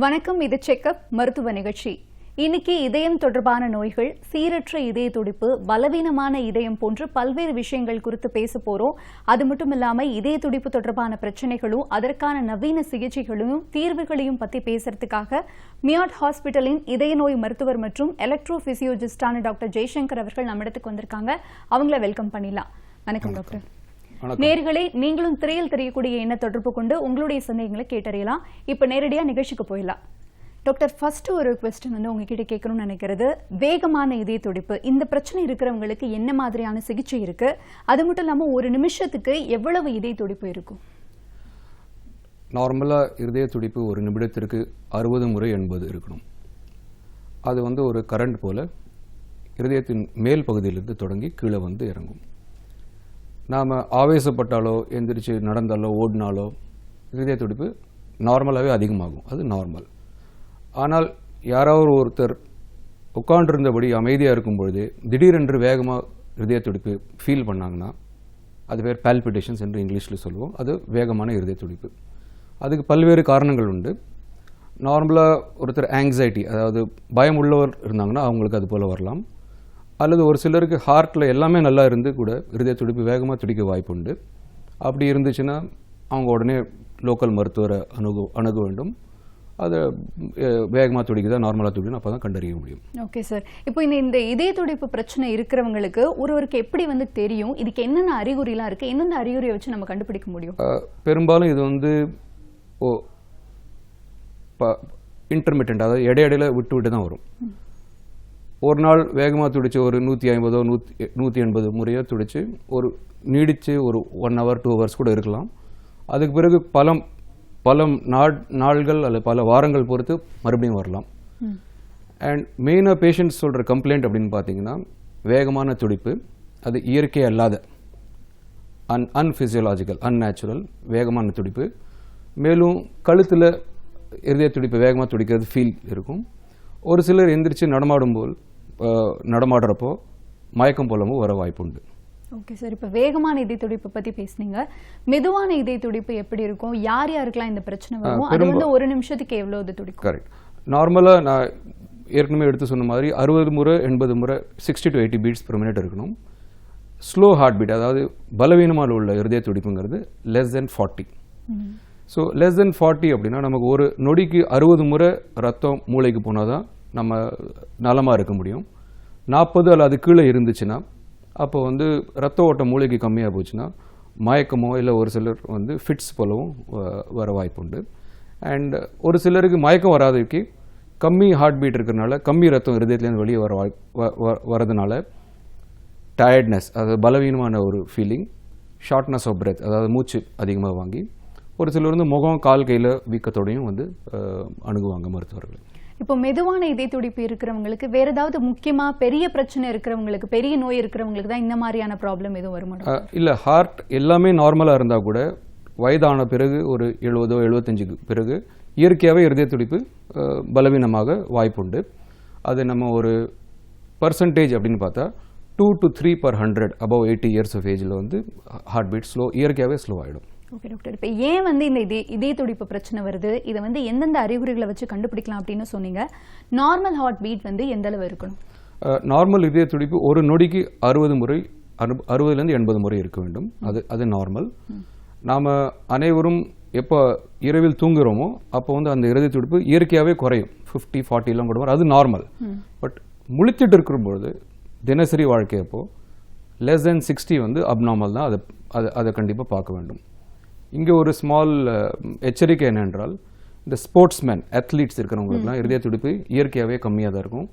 வணக்கம் இது செக்கப் மருத்துவ நிகழ்ச்சி. இன்னைக்கு இதயம் தொடர்பான நோய்கள் சீரற்ற இதய துடிப்பு பலவீனமான இதயம் போன்ற பல்வேறு விஷயங்கள் குறித்து பேச போறோம். அது மட்டும் இல்லாம இதய துடிப்பு தொடர்பான பிரச்சனைகளும் அதற்கான நவீன சிகிச்சைகளும் தீர்வுகளையும் பத்தி பேசுறதுக்காக மியாட் ஹாஸ்பிட்டலின் இதய நோய் மருத்துவர் மற்றும் எலக்ட்ரோ பிசியோஜிஸ்டான டாக்டர் ஜெய்சங்கர் அவர்கள் நம்ம இடத்துக்கு வந்திருக்காங்க. அவங்கள வெல்கம் பண்ணிடலாம். வணக்கம். டாக்டர். நேர்களே நீங்களும் திரையில் தெரியக்கூடிய எண்ண தொடர்பு கொண்டு உங்களுடைய சந்தேகங்களை கேட்டறியலாம். இப்ப நேரடியா நிகழ்ச்சிக்கு போயிடலாம். டாக்டர் ஃபர்ஸ்ட் ஒரு கொஸ்டின் வந்து உங்ககிட்ட கேட்கணும்னு நினைக்கிறது. வேகமான இதய துடிப்பு. இந்த பிரச்சனை இருக்கிறவங்களுக்கு என்ன மாதிரியான சிகிச்சை இருக்கு? அது மட்டும் இல்லாம ஒரு நிமிஷத்துக்கு எவ்வளவு இதய துடிப்பு இருக்கும்? நார்மலாக இருதய துடிப்பு ஒரு நிமிடத்திற்கு அறுபது முறை எண்பது இருக்கணும். அது வந்து ஒரு கரண்ட் போல இருதயத்தின் மேல் பகுதியிலிருந்து தொடங்கி கீழே வந்து இறங்கும். நாம் ஆவேசப்பட்டாலோ எந்திரிச்சு நடந்தாலோ ஓடினாலோ இருதய துடிப்பு நார்மலாகவே அதிகமாகும். அது நார்மல். ஆனால் யாராவது ஒருத்தர் உட்காண்டிருந்தபடி அமைதியாக இருக்கும் பொழுது திடீரென்று வேகமாக இருதய துடிப்பு ஃபீல் பண்ணாங்கன்னா அது பேர் பால்பிட்டேஷன்ஸ் என்று இங்கிலீஷில் சொல்லுவோம். அது வேகமான இருதய துடிப்பு. அதுக்கு பல்வேறு காரணங்கள் உண்டு. நார்மலாக ஒருத்தர் ஆங்ஸைட்டி அதாவது பயம் உள்ளவர் இருந்தாங்கன்னா அவங்களுக்கு அது போல் வரலாம். அல்லது ஒரு சிலருக்கு ஹார்ட்டில் எல்லாமே நல்லா இருந்து கூட இருதய துடிப்பு வேகமாக துடிக்க வாய்ப்பு உண்டு அப்படி இருந்துச்சுன்னா அவங்க உடனே லோக்கல் மருத்துவரை அணுகு அணுக வேண்டும். அதை வேகமாக துடிக்குதா நார்மலாக துடிக்கணும் அப்போ தான் கண்டறிய முடியும். ஓகே சார் இப்போ இந்த இந்த இதய துடிப்பு பிரச்சனை இருக்கிறவங்களுக்கு ஒருவருக்கு எப்படி வந்து தெரியும்? இதுக்கு என்னென்ன அறிகுறிலாம் இருக்கு? எந்தெந்த அறிகுறியை வச்சு நம்ம கண்டுபிடிக்க முடியும்? பெரும்பாலும் இது வந்து ஓ இன்டர்மீடியன்ட் அதாவது இடையிடையில விட்டு விட்டு தான் வரும் ஒரு நாள் வேகமாக துடிச்சு ஒரு நூற்றி ஐம்பதோ நூற்றி நூற்றி எண்பது முறையோ துடிச்சு ஒரு நீடிச்சு ஒரு ஒன் ஹவர் டூ ஹவர்ஸ் கூட இருக்கலாம். அதுக்கு பிறகு பல பல நாள் நாள்கள் அல்லது பல வாரங்கள் பொறுத்து மறுபடியும் வரலாம். அண்ட் மெயினாக பேஷண்ட்ஸ் சொல்கிற கம்ப்ளைண்ட் அப்படின்னு பார்த்தீங்கன்னா வேகமான துடிப்பு அது இயற்கை அல்லாத அன் அன்ஃபிசியலாஜிக்கல் அன்நேச்சுரல் வேகமான துடிப்பு. மேலும் கழுத்தில் இருதய துடிப்பு வேகமாக துடிக்கிறது ஃபீல் இருக்கும். ஒரு சிலர் எந்திரிச்சு நடமாடும் போல் அஹ், நடமாடுறப்போ மயக்கம் போலவும் வர வாய்ப்புண்டு. Okay sir. இப்போ வேகமான இதய துடிப்பு பத்தி பேசுனீங்க. மெதுவான இதய துடிப்பு எப்படி இருக்கும்? யார் யாருக்கெல்லாம் இந்த பிரச்சனை வரும் அது வந்து ஒரு நிமிஷத்துக்கு எவ்வளவு துடிக்கும்? கரெக்ட் நார்மலாக நான் ஏற்கனவே எடுத்து சொன்ன மாதிரி அறுபது முறை எண்பது முறை sixty to eighty beats per minute இருக்கணும். ஸ்லோ ஹார்ட் பீட் அதாவது பலவீனமாக உள்ள இருதய துடிப்புங்கிறது less than forty so less than forty அப்படின்னா நமக்கு ஒரு நொடிக்கு அறுபது முறை ரத்தம் மூளைக்கு போனால் தான் நம்ம நலமாக இருக்க முடியும். நாற்பது அல்லது கீழே இருந்துச்சுன்னா அப்போ வந்து ரத்த ஓட்டம் மூளைக்கு கம்மியாக போச்சுன்னா மயக்கமோ இல்லை ஒரு சிலர் வந்து ஃபிட்ஸ் போலவும் வ- வர வாய்ப்புண்டு. அண்ட் ஒரு சிலருக்கு மயக்கம் வராததுக்கு கம்மி ஹார்ட் பீட் இருக்கிறனால கம்மி ரத்தம் இருதயத்துலேருந்து வெளியே வர வாய்ப் வ- வ- வரதுனால டயர்ட்னஸ் அதாவது பலவீனமான ஒரு ஃபீலிங் ஷார்ட்னஸ் ஆஃப் பிரெத் அதாவது மூச்சு அதிகமாக வாங்கி ஒரு சிலர் வந்து முகம் கால் கையில் வீக்கத்தோடையும் வந்து அணுகுவாங்க மருத்துவர்கள். இப்போ மெதுவான இதய துடிப்பு இருக்கிறவங்களுக்கு வேற ஏதாவது முக்கியமா பெரிய பிரச்சனை இருக்கிறவங்களுக்கு பெரிய நோய் இருக்கிறவங்களுக்கு தான் இந்த மாதிரியான ப்ராப்ளம் எதுவும் வருமா இல்ல ஹார்ட் எல்லாமே நார்மலாக இருந்தால் கூட வயதான பிறகு ஒரு எழுபதோ எழுபத்தஞ்சுக்கு பிறகு இயற்கையாகவே இருதய துடிப்பு பலவீனமாக வாய்ப்புண்டு. அது நம்ம ஒரு பர்சன்டேஜ் அப்படின்னு பார்த்தா two to three per hundred above eighty years of ஏஜில் வந்து ஹார்ட் பீட் ஸ்லோ இயற்கையாகவே ஸ்லோ ஆகிடும் ஓகே டாக்டர் இப்போ ஏன் வந்து இந்த இதய இதய துடிப்பு பிரச்சனை வருது? இதை வந்து எந்தெந்த அறிகுறிகளை வச்சு கண்டுபிடிக்கலாம் அப்படின்னு சொன்னீங்க. நார்மல் ஹார்ட் பீட் வந்து எந்த அளவு இருக்கணும்? நார்மல் இதய துடிப்பு ஒரு நொடிக்கு அறுபது முறை அறு- அறுபதுலேருந்து எண்பது முறை இருக்க வேண்டும். அது அது நார்மல் நாம் அனைவரும் எப்போ இரவில் தூங்குறோமோ அப்போ வந்து அந்த இருதய துடிப்பு இயற்கையாகவே குறையும். ஃபிஃப்டி ஃபார்ட்டிலாம் கூட வரும். அது நார்மல் பட் முழிச்சிட்டு இருக்கும் பொழுது தினசரி வாழ்க்கை அப்போ லெஸ் தென் சிக்ஸ்டி வந்து அப்நார்மல் தான். அதை அதை அதை கண்டிப்பாக பார்க்க வேண்டும். இங்கே ஒரு ஸ்மால் எச்சரிக்கை என்னென்றால் இந்த ஸ்போர்ட்ஸ்மேன் அத்லீட்ஸ் இருக்கிறவங்களுக்குலாம் இருதய துடிப்பு இயற்கையாகவே கம்மியாக தான் இருக்கும்.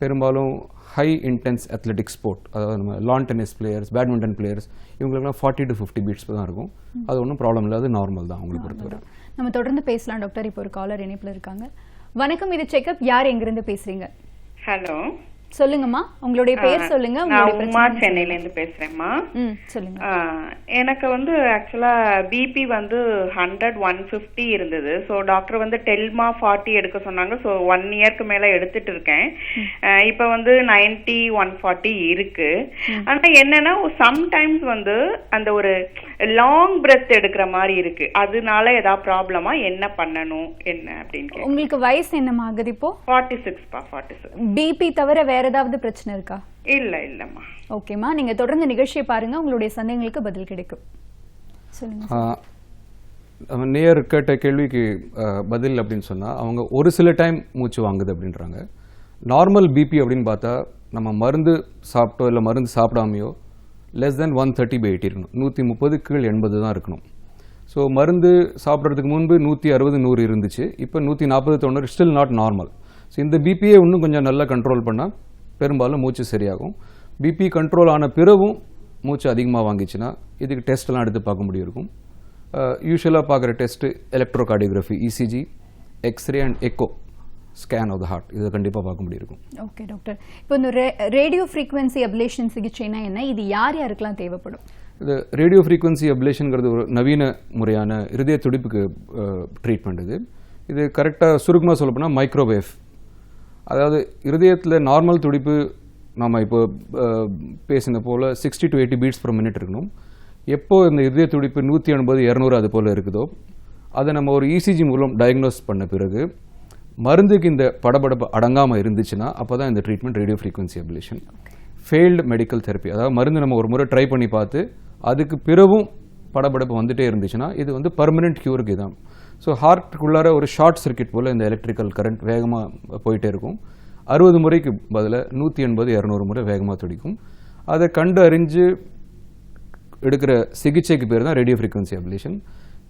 பெரும்பாலும் ஹை இன்டென்ஸ் அத்லெட்டிக் ஸ்போர்ட் அதாவது நம்ம lawn tennis players badminton players இவங்களுக்குலாம் ஃபார்ட்டி டு ஃபிஃப்டி பீட்ஸ் தான் இருக்கும். அது ஒன்றும் ப்ராப்ளம் இல்லை அது நார்மல் தான் அவங்களை பொறுத்தவரை நம்ம தொடர்ந்து பேசலாம் டாக்டர் இப்போ ஒரு காலர் இணைப்புல இருக்காங்க. வணக்கம் இது செக்கப் யார் எங்கிருந்து பேசுறீங்க? ஹலோ சொல்லுங்கம்மா. உங்களுடைய பேர் சொல்லுங்க நான் உமா சென்னையில இருந்து பேசுறேன்மா ம் சொல்லுங்க. எனக்கு வந்து ஆக்சுவலா பிபி வந்து ஹண்ட்ரட் ஒன் ஃபிஃப்டி இருந்தது. ஸோ டாக்டர் வந்து டெல்மா ஃபார்ட்டி எடுக்க சொன்னாங்க. ஸோ ஒன் இயர்க்கு மேல எடுத்துட்டு இருக்கேன். இப்போ வந்து நைன்டி ஒன் ஃபார்ட்டி இருக்கு. ஆனா என்னன்னா சம்டைம்ஸ் வந்து அந்த ஒரு லாங் பிரெத் எடுக்கிற மாதிரி இருக்கு. அதனால ஏதாவது ப்ராப்ளமா என்ன பண்ணணும் என்ன அப்படின்னு உங்களுக்கு வயசு என்னம்மா ஆகுது இப்போ? ஃபார்ட்டி சிக்ஸ்ப்பா ஃபார்ட்டி சிக்ஸ் பிபி தவிர வேற ஏதாவது பிரச்சனை இருக்கா? இல்ல இல்லம்மா. ஓகேம்மா நீங்க தொடர்ந்து நிகழ்ச்சியை பாருங்க. உங்களுடைய சந்தேகங்களுக்கு பதில் கிடைக்கும். சொல்லுங்க நம்ம நேர் கேட்ட கேள்விக்கு பதில் அப்படின்னு சொன்னால் அவங்க ஒரு சில டைம் மூச்சு வாங்குது அப்படின்றாங்க. நார்மல் பிபி அப்படின்னு பார்த்தா நம்ம மருந்து சாப்பிட்டோ இல்லை மருந்து சாப்பிடாமையோ less than one thirty by eighty இருக்கணும். நூற்றி முப்பது கீழ் எண்பது தான் இருக்கணும். ஸோ மருந்து சாப்பிட்றதுக்கு முன்பு நூற்றி அறுபது நூறு இருந்துச்சு. இப்போ நூற்றி நாற்பது தொண்ணூறு ஸ்டில் நாட் நார்மல் ஸோ இந்த பிபியை இன்னும் கொஞ்சம் நல்லா கண்ட்ரோல் பண்ணால் பெரும்பாலும் மூச்சு சரியாகும். பிபி கண்ட்ரோல் ஆன பிறகும் மூச்சு அதிகமாக வாங்கிச்சுன்னா இதுக்கு டெஸ்ட்லாம் எடுத்து பார்க்க முடியும் இருக்கும். யூஸ்வலாக பார்க்குற test electrocardiography ECG X-ray and echo scan of the heart இதை கண்டிப்பாக பார்க்க முடியிருக்கும் ஓகே டாக்டர் இப்போ இந்த ரேடியோ ஃப்ரீக்வன்சி அப்லேஷன் சிகிச்சைனா என்ன? இது யார் யாருக்கெல்லாம் தேவைப்படும்? இது ரேடியோ ஃப்ரீக்வன்சி அப்லேஷனுங்கிறது ஒரு நவீன முறையான இருதய துடிப்புக்கு ட்ரீட்மெண்ட் இது. இது கரெக்டாக சுருக்கமாக சொல்லப்போனால் மைக்ரோவேவ் அதாவது இருதயத்தில் நார்மல் துடிப்பு நம்ம இப்போ பேசின போல் sixty to eighty beats per minute இருக்கணும். எப்போ இந்த இதய துடிப்பு நூற்றி எண்பது இரநூறு அது போல் இருக்குதோ அதை நம்ம ஒரு இசிஜி மூலம் டயக்னோஸ் பண்ண பிறகு மருந்துக்கு இந்த படபடப்பு அடங்காமல் இருந்துச்சுன்னா அப்போ தான் இந்த treatment radio frequency ablation failed medical therapy அதாவது மருந்து நம்ம ஒரு முறை ட்ரை பண்ணி பார்த்து அதுக்கு பிறகும் படபடப்பு வந்துட்டே இருந்துச்சுன்னா இது வந்து பர்மனெண்ட் க்யூருக்கு தான் ஸோ ஹார்ட்டுக்குள்ளார ஒரு ஷார்ட் சர்க்யூட் போல் இந்த எலக்ட்ரிக்கல் கரண்ட் வேகமாக போயிட்டே இருக்கும். அறுபது முறைக்கு பதிலாக நூற்றி எண்பது இரநூறு முறை வேகமாக துடிக்கும். அதை கண்டு அறிஞ்சு எடுக்கிற சிகிச்சைக்கு பேர் தான் ரேடியோ ஃப்ரீக்வன்சி அப்லேஷன்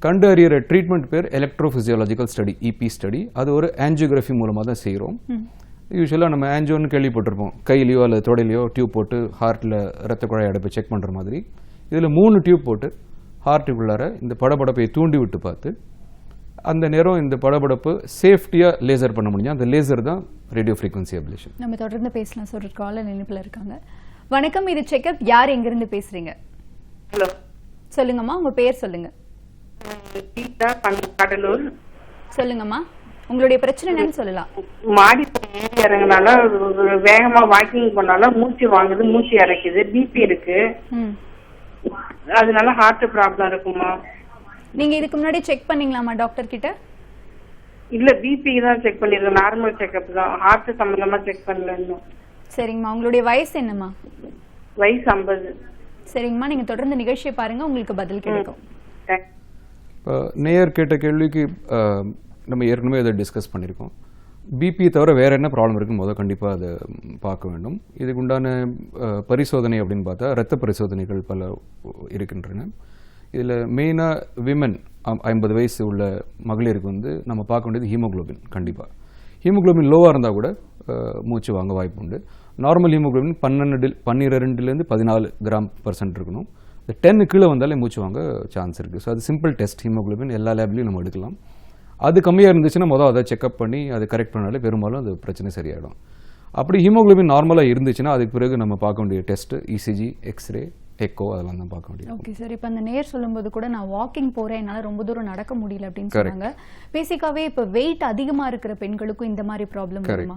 கண்டு அறியிற ட்ரீட்மெண்ட் பேர் எலக்ட்ரோஃபிசியாலஜிக்கல் ஸ்டடி இபி ஸ்டடி அது ஒரு ஆஞ்சியோகிராஃபி மூலமாக தான் செய்கிறோம் யூஸ்வலாக நம்ம ஆஞ்சியோன்னு கேள்விப்பட்டிருப்போம். கையிலையோ அல்லது தொடையிலையோ டியூப் போட்டு ஹார்ட்டில் ரத்த குழாய் அடைப்பை செக் பண்ணுற மாதிரி. இதில் மூணு டியூப் போட்டு ஹார்ட்டுக்குள்ளார இந்த படபடப்பை தூண்டி விட்டு பார்த்து அந்த நேரம் இந்த படபடப்பு சேஃப்டியாக லேசர் பண்ண முடியும் அந்த லேசர் தான் ரேடியோ ஃப்ரீக்வன்சி அப்லேஷன். நம்ம தொடர்ந்து பேசலாம். சார் ஒரு காலர் நினைப்புல இருக்காங்க. வணக்கம் இது செக்அப் யார் எங்கிருந்து பேசுறீங்க? ஹலோ. சொல்லுங்கம்மா உங்க பேர் சொல்லுங்க. கீதா கடலூர் சொல்லுங்கம்மா உங்களுடைய பிரச்சனை என்னன்னு சொல்லலாம். மாடி ஏறி இறங்குனால வேகமா வாக்கிங் பண்ணால மூச்சு வாங்குது மூச்சு இறைக்குது பிபி இருக்கு. அதனால ஹார்ட் ப்ராப்ளம் இருக்குமா? நீங்க இதுக்கு முன்னாடி செக் பண்ணீங்களாமா டாக்டர் கிட்ட? இல்ல பிபி தான் செக் பண்ணிருக்கேன் நார்மல் செக்அப் தான். ஹார்ட் சம்பந்தமா செக் பண்ணல இன்னும். சரிங்கம்மா. உங்களுடைய வயசு என்னம்மா? வயசு ஐம்பது. சரிங்கம்மா. நீங்க தொடர்ந்து நிகழ்ச்சியை பாருங்க உங்களுக்கு பதில் கிடைக்கும். நேயர் கேட்ட கேள்விக்கு நம்ம ஏற்கனவே அதை டிஸ்கஸ் பண்ணியிருக்கோம் பிபி தவிர வேறு என்ன ப்ராப்ளம் இருக்குன்னு முதல் கண்டிப்பாக அதை பார்க்க வேண்டும். இதுக்கு உண்டான அஹ், பரிசோதனை அப்படின்னு பார்த்தா இரத்த பரிசோதனைகள் பல இருக்கின்றன. இதில் மெயினாக விமன் ஐம்பது வயசு உள்ள மகளிருக்கு வந்து நம்ம பார்க்க வேண்டியது ஹீமோகுளோபின் கண்டிப்பாக ஹீமோகுளோபின் லோவாக இருந்தால் கூட மூச்சு வாங்க வாய்ப்பு உண்டு. நார்மல் ஹீமோகுளோபின் பன்னெண்டு பன்னிரெண்டுலேருந்து பதினாலு கிராம் பர்சன்ட் இருக்கணும். இந்த டென்னு கீழே வந்தாலே மூச்சு வாங்க சான்ஸ் இருக்குது ஸோ அது சிம்பிள் டெஸ்ட் ஹீமோகுளோபின் எல்லா லேப்லையும் நம்ம எடுக்கலாம். அது கம்மியாக இருந்துச்சுன்னா மொதல் அதை செக்அப் பண்ணி அதை கரெக்ட் பண்ணாலே பெரும்பாலும் அது பிரச்சனை சரியாயிடும். அப்படி ஹீமோகுளோபின் நார்மலாக இருந்துச்சுன்னா அதுக்கு பிறகு நம்ம பார்க்க வேண்டிய டெஸ்ட்டு இசிஜி எக்ஸ்ரே எக்கோ அதெல்லாம் தான் பார்க்க வேண்டியது ஓகே சார் இப்போ அந்த நேர் சொல்லும்போது கூட நான் வாக்கிங் போறேன் என்னால ரொம்ப தூரம் நடக்க முடியல அப்படின்னு. சொன்னாங்க. பேசிக்காவே இப்போ வெயிட் அதிகமா இருக்கிற பெண்களுக்கும் இந்த மாதிரி ப்ராப்ளம் வருமா?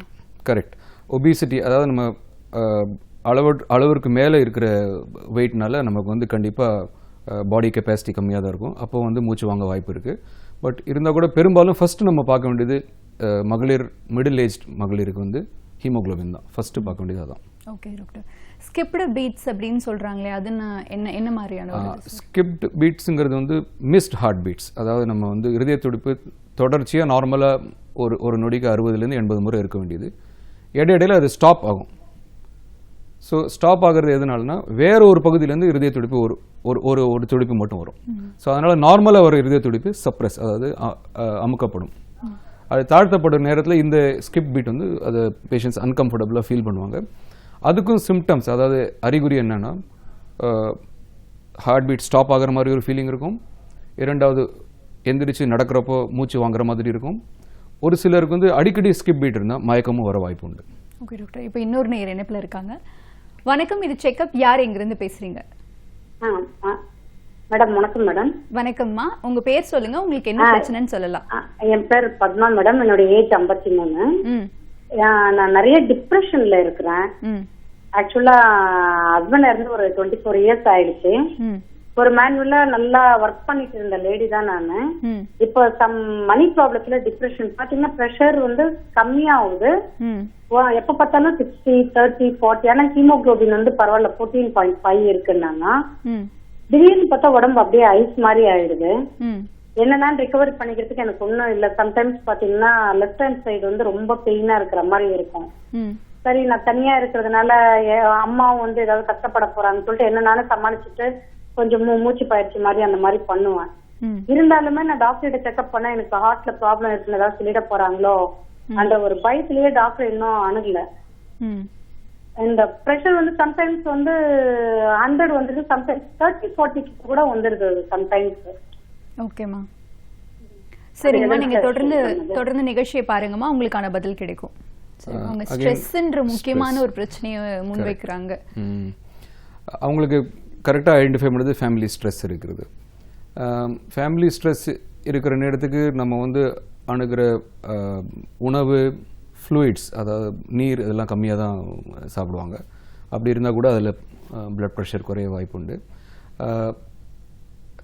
கரெக்ட் ஒபிசிட்டி அதாவது நம்ம அளவு அளவிற்கு மேலே இருக்கிற வெயிட்னால நமக்கு வந்து கண்டிப்பாக பாடி கெப்பாசிட்டி கம்மியாக தான் இருக்கும். அப்போ வந்து மூச்சு வாங்க வாய்ப்பு இருக்குது பட் இருந்தால் கூட பெரும்பாலும் ஃபஸ்ட்டு நம்ம பார்க்க வேண்டியது மகளிர் மிடில் ஏஜ் மகளிருக்கு வந்து ஹீமோகுளோபின் தான். ஃபஸ்ட்டு பார்க்க வேண்டியது அதான். ஓகே டாக்டர் ஸ்கிப்டு பீட்ஸ் அப்படின்னு சொல்றாங்களே அது என்ன என்ன மாதிரியான? ஸ்கிப்ட் பீட்ஸுங்கிறது வந்து மிஸ்ட் ஹார்ட் பீட்ஸ் அதாவது நம்ம வந்து இருதய துடிப்பு தொடர்ச்சியாக நார்மலாக ஒரு ஒரு நொடிக்கு அறுபதுலேருந்து எண்பது முறை இருக்க வேண்டியது. இடையிடையில அது ஸ்டாப் ஆகும். ஸோ ஸ்டாப் ஆகிறது எதனாலனா வேற ஒரு பகுதியிலேருந்து இருதய துடிப்பு ஒரு ஒரு ஒரு ஒரு துடிப்பு மட்டும் வரும். ஸோ அதனால் நார்மலாக வர இருதய துடிப்பு சப்ரஸ் அதாவது அமுக்கப்படும். அது தாழ்த்தப்படும் நேரத்தில் இந்த ஸ்கிப் பீட் வந்து அதை பேஷண்ட்ஸ் அன்கம்ஃபர்டபுளாக ஃபீல் பண்ணுவாங்க. அதுக்கும் சிம்டம்ஸ் அதாவது அறிகுறி என்னன்னா ஹார்ட் பீட் ஸ்டாப் ஆகிற மாதிரி ஒரு ஃபீலிங் இருக்கும். இரண்டாவது எந்திரிச்சு நடக்கிறப்போ மூச்சு வாங்குற மாதிரி இருக்கும். ஒரு சிலருக்கு வந்து அடிக்கடி ஸ்கிப் பீட் இருந்தால் மயக்கமும் வர வாய்ப்பு உண்டு. ஓகே டாக்டர் இப்போ இன்னொரு நேர் இணைப்புல இருக்காங்க. வணக்கம் இது செக்கப் யார் எங்கிருந்து பேசுறீங்க? ஆ, ஆ. மேடம் வணக்கம் மேடம். வணக்கம்மா. உங்க பேர் சொல்லுங்க. உங்களுக்கு என்ன பிரச்சனைன்னு சொல்லலாம். என் பேர் பத்மா மேடம். என்னோட ஏஜ் ஐம்பத்தி மூணு. நான் நிறைய டிப்ரெஷன்ல இருக்கிறேன். ம். ஆக்சுவலா ஹஸ்பண்ட் இருந்து ஒரு டுவெண்ட்டி ஃபோர் இயர்ஸ் ஆயிடுச்சு ஒரு மேனுவலா நல்லா ஒர்க் பண்ணிட்டு இருந்த லேடி தான் நானு. இப்போ சம் மணி ப்ராப்ளத்துல டிப்ரெஷன் பாத்தீங்கன்னா ப்ரெஷர் வந்து கம்மியாகுது. எப்ப பார்த்தாலும் சிக்ஸ்டி தேர்ட்டி ஃபார்ட்டி ஆனா ஹீமோகுளோபின் வந்து பரவாயில்ல ஃபோர்டீன் பாயிண்ட் ஃபைவ் இருக்குன்னாங்க. ம். திடீர்னு பார்த்தா உடம்பு அப்படியே ஐஸ் மாதிரி ஆயிடுது. ம். என்னதான் ரிகவர் பண்ணிக்கிறதுக்கு எனக்கு ஒண்ணும் இல்ல. சம்டைம்ஸ் பாத்தீங்கன்னா லெஃப்ட் ஹேண்ட் சைடு வந்து ரொம்ப பெயினா இருக்கிற மாதிரி இருக்கும். சரி நான் தனியா இருக்கிறதுனால அம்மாவும் வந்து ஏதாவது கஷ்டப்பட போறாங்கன்னு சொல்லிட்டு என்ன சமாளிச்சுட்டு கொஞ்சம் மூச்சு பயிற்சி மாதிரி அந்த மாதிரி பண்ணுவேன். இருந்தாலுமே நான் டாக்டர்கிட்ட செக்அப் பண்ணா எனக்கு ஹார்ட்ல ப்ராப்ளம் இருக்குன்னு ஏதாவது சொல்லிட போறாங்களோ? அந்த ஒரு பயத்திலேயே டாக்டர் இன்னும் அணுகல. இந்த ப்ரெஷர் வந்து சம்டைம்ஸ் வந்து ஹண்ட்ரட் வந்துருது சம்டைம்ஸ் தேர்ட்டி ஃபார்ட்டி கூட வந்துருது சம்டைம்ஸ் ஓகேம்மா சரிங்கம்மா நீங்க தொடர்ந்து? தொடர்ந்து நிகழ்ச்சியை பாருங்கம்மா உங்களுக்கான பதில் கிடைக்கும். அவங்க again, ஸ்ட்ரெஸ்ன்ற முக்கியமான ஒரு பிரச்சனையை முன்வைக்கிறாங்க. அவங்களுக்கு கரெக்டாக ஐடென்டிஃபை பண்ணுறது ஃபேமிலி ஸ்ட்ரெஸ் இருக்கிறது. ஃபேமிலி ஸ்ட்ரெஸ் இருக்கிற நேரத்துக்கு நம்ம வந்து அணுகிற ஆம், உணவு ஃப்ளூயிட்ஸ் அதாவது நீர் இதெல்லாம் கம்மியாக தான் சாப்பிடுவாங்க. அப்படி இருந்தால் கூட அதில் பிளட் ப்ரெஷர் குறைய வாய்ப்புண்டு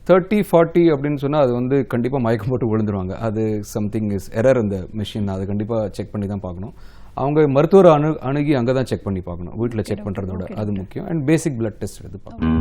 தேர்ட்டி ஃபார்ட்டி அப்படின்னு சொன்னால் அது வந்து கண்டிப்பாக மயக்கம் போட்டு விழுந்துருவாங்க. அது சம்திங் இஸ் எரர் இந்த மிஷின் அதை கண்டிப்பாக செக் பண்ணி தான் பார்க்கணும். அவங்க மருத்துவர் அணு அணுகி அங்கே தான் செக் பண்ணி பார்க்கணும். வீட்டில் செக் பண்ணுறதோட அது முக்கியம். அண்ட் பேசிக் பிளட் டெஸ்ட் இது பார்க்கணும்.